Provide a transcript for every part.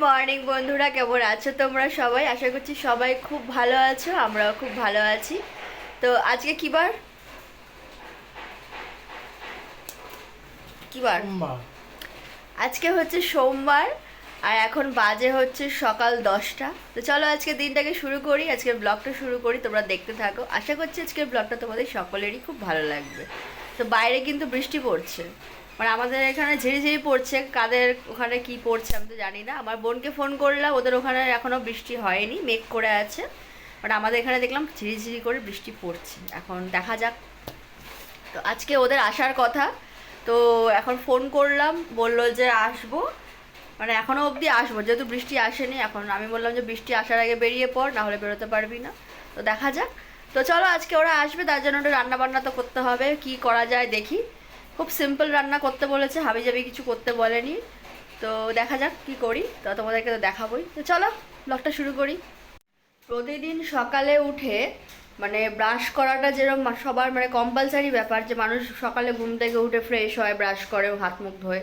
Morning বন্ধুরা কেমন আছো তোমরা সবাই? আশা করছি সবাই খুব ভালো আছো আমরাও খুব ভালো আছি। তো আজকে কি বার? কি বার? আজকে হচ্ছে সোমবার আর এখন বাজে হচ্ছে সকাল দশটা। তো চলো আজকে দিনটাকে শুরু করি আজকের ব্লগটা শুরু করি তোমরা দেখতে থাকো। আশা করছি আজকের ব্লগটা তোমাদের সকলেরই খুব ভালো লাগবে। তো বাইরে কিন্তু বৃষ্টি পড়ছে। মানে আমাদের এখানে ঝিরিঝিরি পড়ছে, কাদের ওখানে কি পড়ছে আমি তো জানি না। আমার বোনকে ফোন করলাম, ওদের ওখানে এখনও বৃষ্টি হয়নি, মেঘ করে আছে। বাট আমাদের এখানে দেখলাম ঝিরিঝিরি করে বৃষ্টি পড়ছে। এখন দেখা যাক। তো আজকে ওদের আসার কথা। তো এখন ফোন করলাম, বলল যে আসব। মানে এখনও অবধি আসব, যেহেতু বৃষ্টি আসেনি, এখন আমি বললাম যে বৃষ্টি আসার আগে বেরিয়ে পড়, না হলে বেরোতে পারবি না। তো দেখা যাক। তো চলো আজকে ওরা আসবে, তার জন্য রান্না বান্না তো করতে হবে, কি করা যায় দেখি। খুব সিম্পল রান্না করতে বলেছে, হাবি জাবি কিছু করতে বলেনি। তো দেখা যাক কি করি, তো তোমাদেরকে তো দেখাবোই। তো চলো ব্লগটা শুরু করি। প্রতিদিন সকালে উঠে মানে ব্রাশ করাটা যেরকম সবার মানে কম্পালসারি ব্যাপার যে মানুষ সকালে ঘুম থেকে উঠে ফ্রেশ হয় ব্রাশ করে হাত মুখ ধোয়।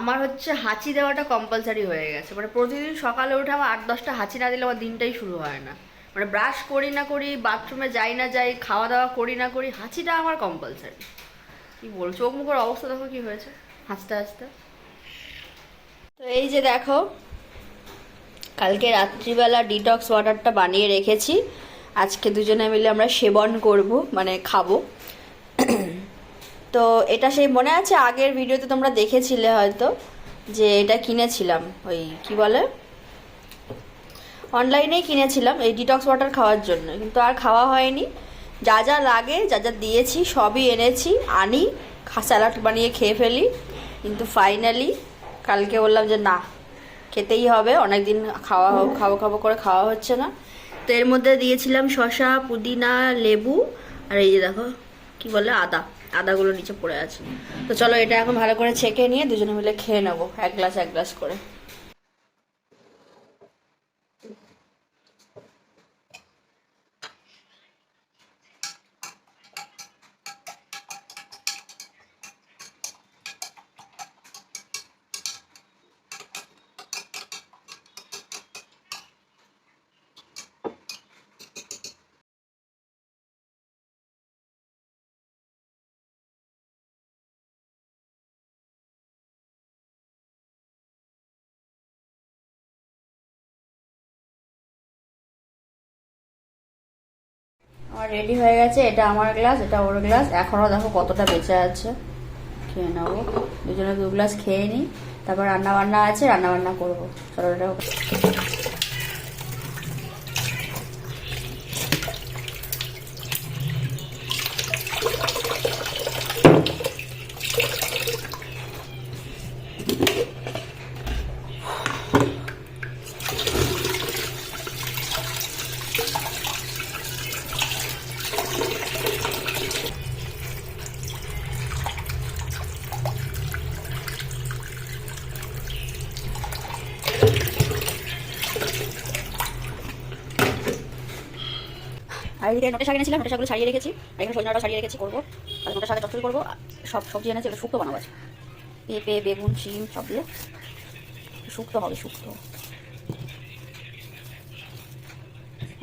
আমার হচ্ছে হাঁচি দেওয়াটা কম্পালসারি হয়ে গেছে। মানে প্রতিদিন সকালে উঠে আমার আট দশটা হাঁচি না দিলে আমার দিনটাই শুরু হয় না। মানে ব্রাশ করি না করি বাথরুমে যাই না যাই, খাওয়া দাওয়া করি না করি, হাঁচিটা আমার কম্পালসারি কি বল চোখ মুখের অবস্থা দেখো কি হয়েছে। হাসতে হাসতে। তো এই যে দেখো, কালকে রাত্রিবেলা ডিটক্স ওয়াটারটা বানিয়ে রেখেছি। আজকে দুজনে মিলে আমরা সেবন করব মানে খাব। তো এটা সেই মনে আছে, আগের ভিডিওতে তোমরা দেখেছিলে হয়তো, যে এটা কিনেছিলাম, ওই কি বলে? অনলাইনেই কিনেছিলাম এই ডিটক্স ওয়াটার খাওয়ার জন্য, কিন্তু আর খাওয়া হয়নি। যা যা লাগে, যা যা দিয়েছি, সবই এনেছি, আনি স্যালাড বানিয়ে খেয়ে ফেলি। কিন্তু ফাইনালি কালকে বললাম যে না, খেতেই হবে অনেক দিন খাওয়া খাব খাব করে খাওয়া হচ্ছে না। তো এর মধ্যে দিয়েছিলাম শসা, পুদিনা, লেবু, আর এই যে দেখো, কি বলে, আদা। আদাগুলো নিচে পড়ে আছে। তো চলো এটা এখন ভালো করে ছেঁকে নিয়ে দুজনে মিলে খেয়ে নেব, এক গ্লাস এক গ্লাস করে। আমার রেডি হয়ে গেছে, এটা আমার গ্লাস এটা ওর গ্লাস এখনও দেখো কতটা বেঁচে আছে। খেয়ে নেব। দুজনে দু গ্লাস খেয়ে নিই। তারপর রান্না বান্না আছে, রান্নাবান্না করব। চলো, এটা আর এদিকে নোটে শাক এনেছিলাম নোটে শাকগুলো রেখেছি। আর এখানে সজনাটা ছাড়িয়ে রেখেছি, করব। আর নোটে শাকের চচ্চড়ি করব। সব সবজি এনেছি, ওটা শুক্তো বানাবো আছে পেঁপে, বেগুন, শিম, সব দিয়ে। শুক্তো হবে, শুক্তো।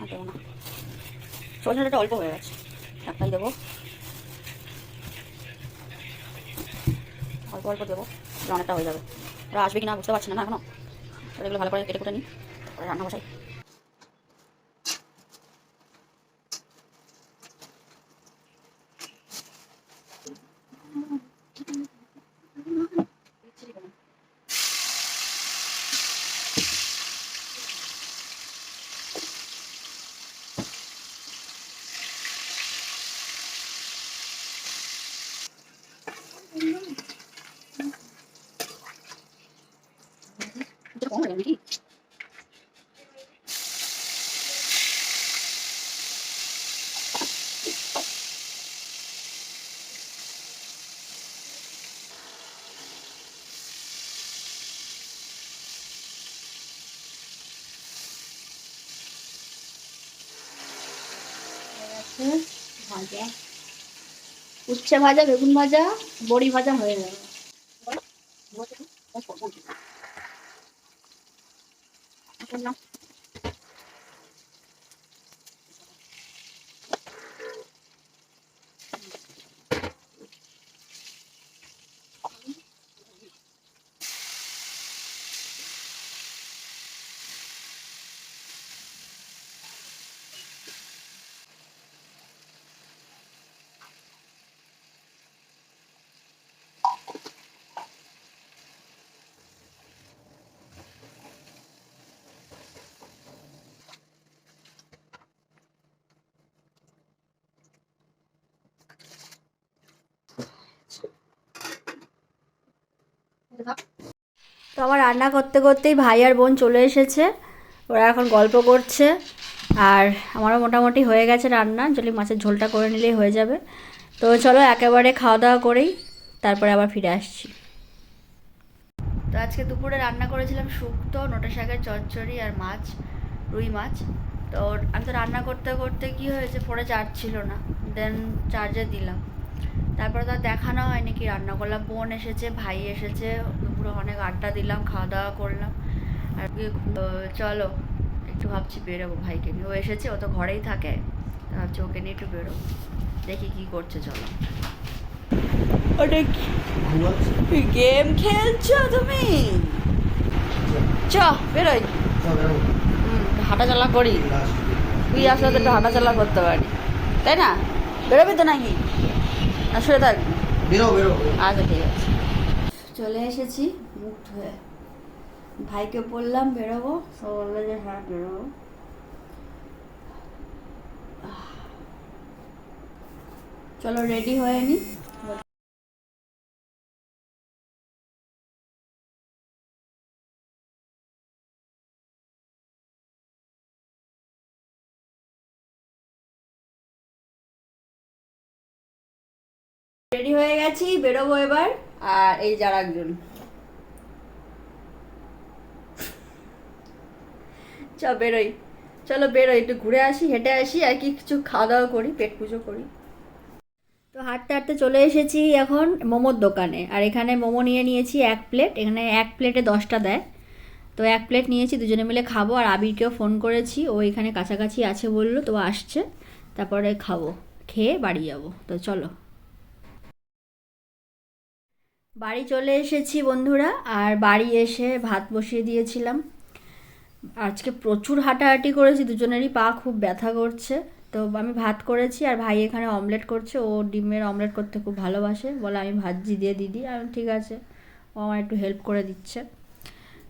আর না। সজনাটা অল্প হয়ে গেছে। একটাই দেবো। অল্প অল্প দেবো অনেকটা হয়ে যাবে। ওরা আসবে কি না বুঝতে পারছি না এখনও। এগুলো ভালো করে কেটে কুটে নিই। রান্না বসাই Mm-hmm. ভাজা উচ্ছে ভাজা বেগুন ভাজা বড়ি ভাজা হয়ে গেল তো আমার রান্না করতে করতেই ভাই আর বোন চলে এসেছে। ওরা এখন গল্প করছে আর আমারও মোটামুটি হয়ে গেছে রান্না। যদি মাছের ঝোলটা করে নিলেই হয়ে যাবে। তো চলো একেবারে খাওয়া দাওয়া করেই তারপরে আবার ফিরে আসছি। তো আজকে দুপুরে রান্না করেছিলাম শুক্তো, নোটা শাকের চচ্চড়ি আর মাছ, রুই মাছ। তো আমি তো রান্না করতে করতে কি হয়েছে, ফোনে চার্জ ছিল না। দেন চার্জে দিলাম। তারপরে তো আর দেখানো হয়নি কি রান্না করলাম। বোন এসেছে, ভাই এসেছে, দুপুরে অনেক আড্ডা দিলাম খাওয়া দাওয়া করলাম। আর চলো, একটু ভাবছি বেরোবো ভাইকে নিয়ে। ও এসেছে, ও তো ঘরেই থাকে ভাবছি ওকে নিয়ে একটু বেরোবো। দেখি কি করছে, চলো। ওটা কি? গেম খেলছো তুমি? চ, বেরোই। হুম হাঁটা চলা করি। তুই আসলে তো একটু হাঁটা চলা করতে পারি তাই না? বেরোবি তো নাকি? শুয়ে থাক। বেরো বেরো। আচ্ছা ঠিক আছে। চলে এসেছি মুখ ধুয়ে। ভাইকে বললাম বেরোবো? সব বলল যে হ্যাঁ বেরোবো। চলো রেডি হয়ে নি। রেডি হয়ে গেছি, বেরোবো এবার। আর এই যার একজন চ বেরোই। চলো বেরোই, একটু ঘুরে আসি, হেঁটে আসি, আর কি কিছু খাওয়া দাওয়া করি, পেট পুজো করি। তো হাঁটতে হাঁটতে চলে এসেছি এখন মোমোর দোকানে। আর এখানে মোমো নিয়ে নিয়েছি এক প্লেট, এখানে এক প্লেটে দশটা দেয়। তো এক প্লেট নিয়েছি, দুজনে মিলে খাব। আর আবিরকেও ফোন করেছি, ও এখানে কাছাকাছি আছে বলল, তো আসছে। তারপরে খাব, খেয়ে বাড়ি যাব। তো চলো। বাড়ি চলে এসেছি বন্ধুরা, আর বাড়ি এসে ভাত বসিয়ে দিয়েছিলাম। আজকে প্রচুর হাঁটাহাঁটি করেছি, দুজনেরই পা খুব ব্যথা করছে। তো আমি ভাত করেছি, আর ভাই এখানে অমলেট করছে। ও ডিমের অমলেট করতে খুব ভালোবাসে, বলে আমি ভাজি দিয়ে দিদি। আর ঠিক আছে, ও আমার একটু হেল্প করে দিচ্ছে।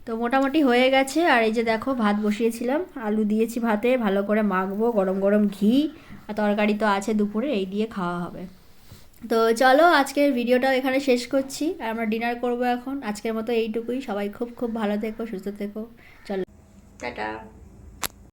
তো মোটামুটি হয়ে গেছে, আর এই যে দেখো, ভাত বসিয়েছিলাম। আলু দিয়েছি ভাতে, ভালো করে মাখবো, গরম গরম ঘি। আর তরকারি তো আছে দুপুরে, এই দিয়ে খাওয়া হবে। তো চলো আজকের ভিডিওটাও এখানে শেষ করছি। আর আমরা ডিনার করব এখন। আজকের মতো এইটুকুই। সবাই খুব খুব ভালো থেকো, সুস্থ থেকো। চলো। টাটা।